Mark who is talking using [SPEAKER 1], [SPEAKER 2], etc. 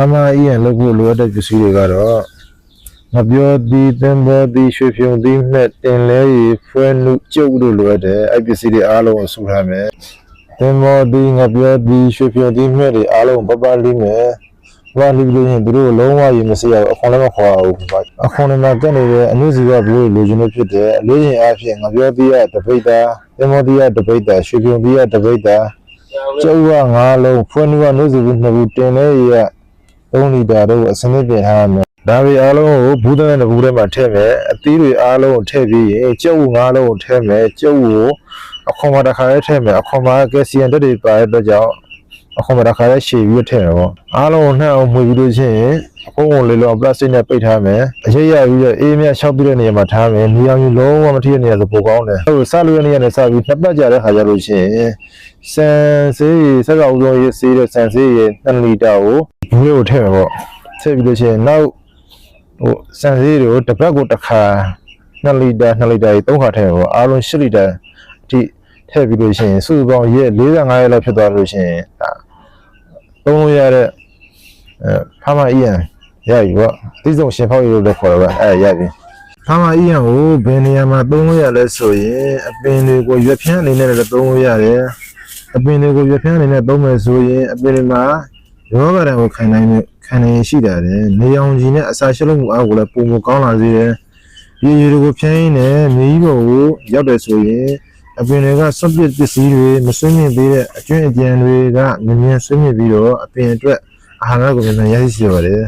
[SPEAKER 1] အမအီးရန်လုပ်ဖို့လိုအပ်တဲ့ပစ္စည်းတွေကတော့ငပြောသည်သင်္ဘောသည်ရွှေဖြုံသည်မှက်တင်လဲရီဖွဲနုကျုပ်တို့လိုအပ်တဲ့အဲ့ပစ္စည်းတွေအားလုံးကိုစုထားမယ်သင်္ဘောသည်ငပြောသည်ရွှေဖြုံသည်မှက်တွေအားလုံးပပလေးမယ်ဘာလို့လဲရင်သူတို့လုံးဝရေမစရဘူးအခွန်လည်းမခေါ်ဘူးဘာအခွန်လည်းမကက်နေတဲ့အနုစီကဘလို့လိုချင်လို့ဖြစ်တယ်အလို့ရင်အားဖြင့်ငပြောသည်ကတပိတ်တာသင်္ဘောသည်ကတပိတ်တာရွှေဖြုံသည်ကတပိတ်တာကျုပ်ကငါးလုံးဖွဲနုကနှုတ်စီဘူးနှစ်ဘူးတင်လဲရီက 3လီတာတို့အစနစ်ပြင်ထားရမယ်ဒါတွေအားလုံးကိုဘူးတဲ့နဲ့ဘူးထဲမှာထည့်မယ်အသီးတွေအားလုံးကိုထည့်ပြီးရင်ကျုပ်ငါးလုံးကိုထည့်မယ်ကျုပ်ကိုအခွန်မတစ်ခါလေးထည့်မယ်အခွန်မကယ်ဆီယမ်တက်တွေပါတဲ့အတွက်ကြောင့်အခွန်မတစ်ခါလေးရှည်ပြီးထည့်မယ်ပေါ့အားလုံးကိုနှံ့အောင်မှွေပြီးလို့ရှိရင် အခွန်ကိုလေးလုံးပလတ်စတစ်နဲ့ပိတ်ထားမယ်အရေးရပြီးတော့အေးမြတ်လျှောက်ပြီးတဲ့နေရာမှာထားမယ်နေအောင်ကြီးလုံးဝမထည့်တဲ့နေရာဆိုပိုကောင်းတယ်ဟိုစလို့ရနေရာနဲ့စပြီးနှစ်ပတ်ကြာတဲ့ခါကျလို့ရှိရင်စံစေးစက်ကောင်ဆုံးရေးစေးတဲ့စံစေးရေ2လီတာကိုဘူးလေးကိုထည့်မယ်ပေါ့ဆက်ပြီးလို့ရှိရင်နောက်ဟိုစံစည်းတွေကိုတစ်ပတ်ကိုတစ်ခါ2လီတာ2လီတာကြီး3ခါထည့်ပေါ့အားလုံး8လီတာအထိထည့်ပြီးလို့ရှိရင်စုစုပေါင်းရက်45ရက်လောက်ဖြစ်သွားလို့ရှိရင်ဒါသုံးလို့ရတဲ့အဲဖာမအီယန် ရပြီပေါ့အသိဆုံးရှင်ဖောက်ရလို့လည်းခေါ်တော့ပဲအဲရပြီဖာမအီယန်ကိုဘယ်နေရာမှာသုံးလို့ရလဲဆိုရင်အပင်တွေကိုရွက်ဖြန်းအနေနဲ့လည်းသုံးလို့ရတယ်အပင်တွေကိုရွက်ဖြန်းအနေနဲ့သုံးမယ်ဆိုရင်အပင်တွေမှာယောဂရံကိုခံနိုင်တဲ့ခံနိုင်ရရှိတာတယ်နေအောင်ကြီးနဲ့အစာရှုပ်မှုအားကိုလည်းပုံမကောင်းလာစေတယ်ရေရေတွေကိုဖြိုင်းနေမြေကြီးပေါ်ကိုရောက်တယ်ဆိုရင်အပင်တွေကစွန့်ပစ်ပစ္စည်းတွေမဆွေးမြင်သေးတဲ့အကျွင့်အကြံတွေကမြင်မြင်ဆွေးမြင်ပြီးတော့အပင်အတွက်အာဟာရကိုမြန်မြန်ရရှိစေပါတယ်